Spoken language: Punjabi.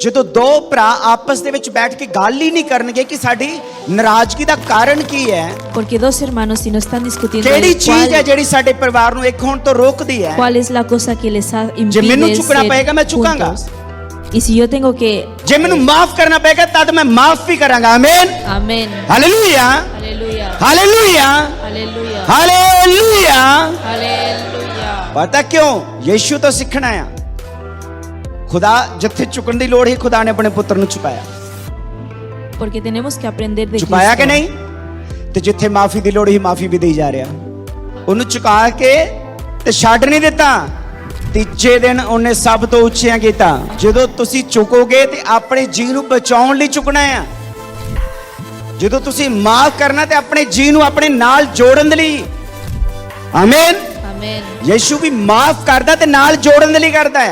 ਜਦੋਂ ਦੋ ਭਰਾ ਆਪਸ ਦੇ ਵਿੱਚ ਬੈਠ ਕੇ ਗੱਲ ਹੀ ਨਹੀਂ ਕਰਨਗੇ ਕਿ ਸਾਡੀ ਨਾਰਾਜ਼ਗੀ ਦਾ ਕਾਰਨ ਕੀ ਹੈ Porque dos hermanos, si no están discutiendo ਕਿਹੜੀ ਚੀਜ਼ ਹੈ cuál, ਜਿਹੜੀ ਸਾਡੇ ਪਰਿਵਾਰ ਨੂੰ ਇੱਕ ਹੋਣ ਤੋਂ ਰੋਕਦੀ ਹੈ cuál es la cosa que les ha ਜੇ ਮੈਨੂੰ impide ਝੁਕਣਾ ਪਏਗਾ ਮੈਂ ਝੁਕਾਂਗਾ juntos. Y si yo tengo que... ਜੇ ਮੈਨੂੰ ਮਾਫ ਕਰਨਾ ਪਏਗਾ ਤਦ ਮੈਂ ਮਾਫ ਵੀ ਕਰਾਂਗਾ ਆਮੀਨ Amén. ਹਾਲੇਲੂਇਆ Aleluya. ਹਾਲੇਲੂਇਆ Aleluya. ਹਾਲੇਲੂਇਆ Aleluya. ਪਤਾ ਕਿਉਂ ਯੀਸ਼ੂ ਤੋਂ ਸਿੱਖਣਾ ਆ ਖੁਦਾ ਜਿੱਥੇ ਝੁਕਣ ਦੀ ਲੋੜ ਹੈ ਖੁਦਾ ਨੇ ਆਪਣੇ ਪੁੱਤਰ ਨੂੰ ਝੁਕਾਇਆ Porque tenemos que aprender de ਝੁਕਾਇਆ ਕਿ Cristo. ਨਹੀਂ ਤੇ ਜਿੱਥੇ ਮਾਫੀ ਦੀ ਲੋੜ ਹੀ ਮਾਫੀ ਵੀ ਦੇਈ ਜਾ ਰਿਹਾ ਉਹਨੂੰ ਝੁਕਾ ਕੇ ਤੇ ਛੱਡ ਨਹੀਂ ਦਿੱਤਾ ਤੀਜੇ ਦਿਨ ਉਹਨੇ ਸਭ ਤੋਂ ਉੱਚਿਆਂ ਕੀਤਾ ਜਦੋਂ ਤੁਸੀਂ ਝੁਕੋਗੇ ਤੇ ਆਪਣੇ ਜੀ ਨੂੰ ਬਚਾਉਣ ਲਈ ਝੁਕਣਾ ਆ ਜਦੋਂ ਤੁਸੀਂ ਮਾਫ ਕਰਨਾ ਤੇ ਆਪਣੇ ਜੀ ਨੂੰ ਆਪਣੇ ਨਾਲ ਜੋੜਨ ਦੇ ਲਈ ਆਮੀਨ Amén. ਯੀਸ਼ੂ ਵੀ ਮਾਫ ਕਰਦਾ ਤੇ ਨਾਲ ਜੋੜਨ ਦੇ ਲਈ ਕਰਦਾ ਹੈ